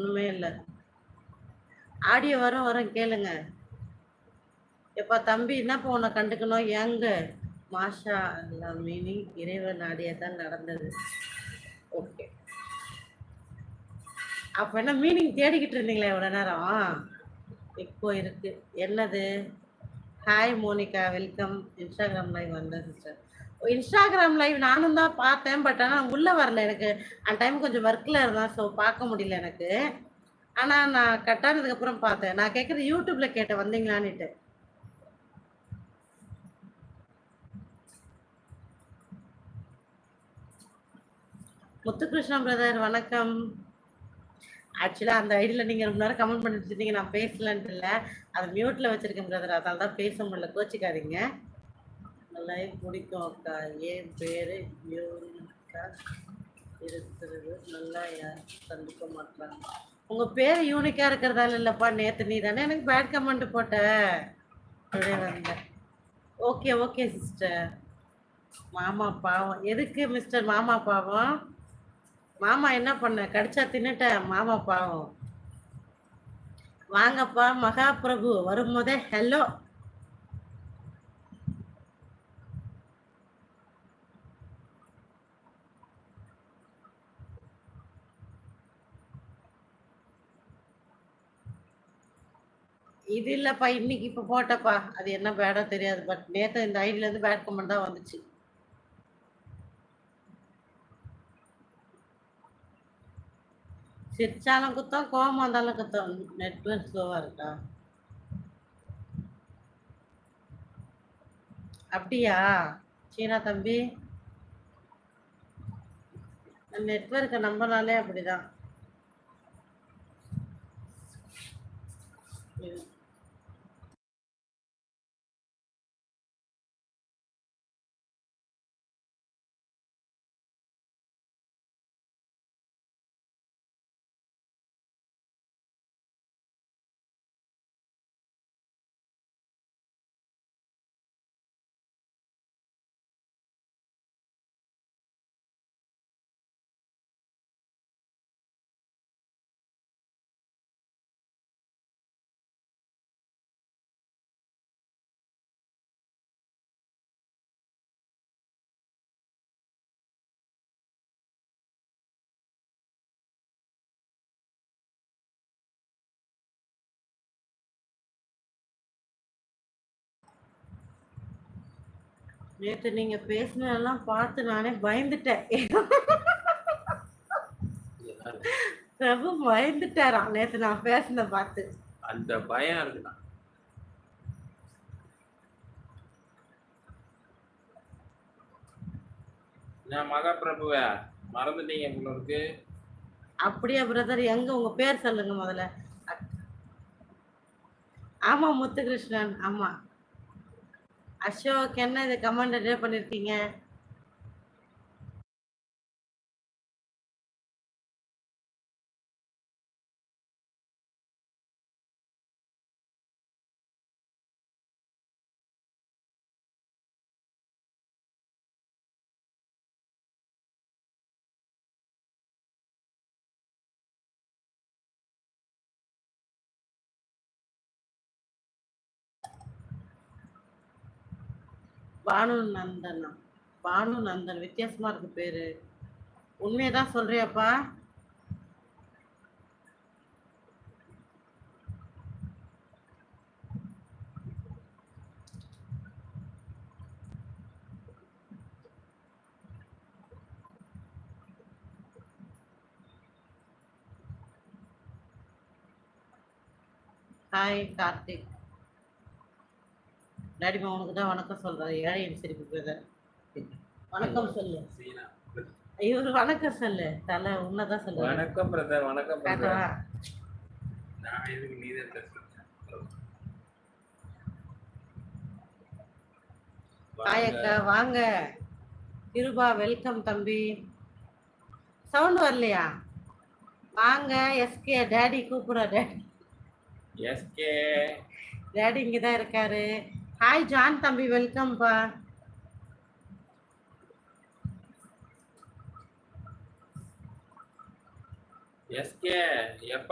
ஒண்ணுமே இல்லை. ஆடியோ வரும் வரும் கேளுங்க. எப்பா தம்பி என்னப்பா உன்னை கண்டுக்கணும்? எங்க மாஷா அல்லா மீனிங் இறைவன் ஆடியதான் நடந்தது. ஓகே. அப்ப என்ன மீனிங் தேடிக்கிட்டு இருந்தீங்களே இவ்வளவு நேரம்? இப்போ இருக்கு. என்னது? Hi Monica welcome Instagram live வந்தேன் சிஸ்டர் இன்ஸ்டாகிராம் லைவ் நானும் தான் பார்த்தேன் பட் ஆனால் உள்ளே வரல எனக்கு. அந்த டைம் கொஞ்சம் ஒர்க்கில் இருந்தேன் ஸோ பார்க்க முடியல எனக்கு. ஆனால் நான் கட்டானதுக்கு அப்புறம் பார்த்தேன். நான் கேட்குறது யூடியூப்ல கேட்டேன் வந்தீங்களான்னுட்டு. முத்துகிருஷ்ணா பிரதர் வணக்கம். ஆக்சுவலாக அந்த ஐடியில் நீங்கள் ரொம்ப நேரம் கமெண்ட் பண்ணிட்டு இருந்தீங்க நான் பேசலன்ட்டு இல்லை. அதை மியூட்டில் வச்சுருக்கேன் பிரதர் அதனால தான் பேச முடியல கோச்சிக்காதீங்க. நல்லா பிடிக்கும் அக்கா ஏன் பேர் யூனிக்கா இருக்கிறது நல்லா யார் கண்டுக்க மாட்டாங்க உங்கள் பேர் யூனிக்காக இருக்கிறதால இல்லைப்பா நேற்று நீ தானே எனக்கு பேட் கமெண்ட் போட்ட? அப்படியே வந்தேன் ஓகே ஓகே சிஸ்டர் மாமா பாவம். எதுக்கு மிஸ்டர் மாமா பாவம்? மாமா என்ன பண்ண? கடிச்சா தின்னுட்ட மாமா பாவம். வாங்கப்பா மகாபிரபு. வரும்போதே ஹலோ இது இல்லப்பா இன்னைக்கு இப்போ போட்டப்பா. அது என்ன பேடோ தெரியாது பட் நேற்று இந்த ஐடியில இருந்து பேட் கமெண்ட் தான் வந்துச்சு. சிரிச்சாலும் குத்தம் கோவம் வந்தாலும் குத்தம். நெட்ஒர்க் ஸ்லோவாக இருக்கா? அப்படியா? சீனா தம்பி? நெட்ஒர்க்கை நம்பனாலே அப்படிதான். Yeah. நேத்து நீங்க பேசினதெல்லாம் பார்த்து நானே பயந்துட்டேன். பிரபு பயந்துட்டாராம் நேத்து நான் பேசின பார்த்து? அந்த பயம் இருக்குண்ணா. நான் மகாபிரபுவ மறந்துட்டீங்க உங்களுக்கு அப்படியா பிரதர் எங்க? உங்க பேர் சொல்லுங்க முதல்ல. ஆமா முத்துகிருஷ்ணன். ஆமா. அசோக் என்ன இது கமெண்ட் பண்ணிருக்கீங்க? பானு நந்தனா. பானு நந்தன் வித்தியாசமா இருக்கு பேரு. உண்மையதான் சொல்றியாப்பா. ஹாய் கார்த்திக். டாடிமா உனக்கு தான் வணக்கம் சொல்றாரு ஏழையின் சிரிப்பு பிரதர் வணக்கம் சொல்லு. இவரு வணக்கம் சொல்லு. தலை உன்னதான் சொல்லு. வணக்கம் பிரதர் வணக்கம் பிரதர் நான் எதுக்கு அக்கா வாங்க. கிருபா வெல்கம் தம்பி. சவுண்ட் வரலையா? வாங்க எஸ்கே டேடி கூப்பிடுறா டேடி. எஸ்கே. டேடி இங்கே தான் இருக்காரு. ஹாய் ஜான் தம்பி வெல்கம்ப்பா எஸ்கே எப்ப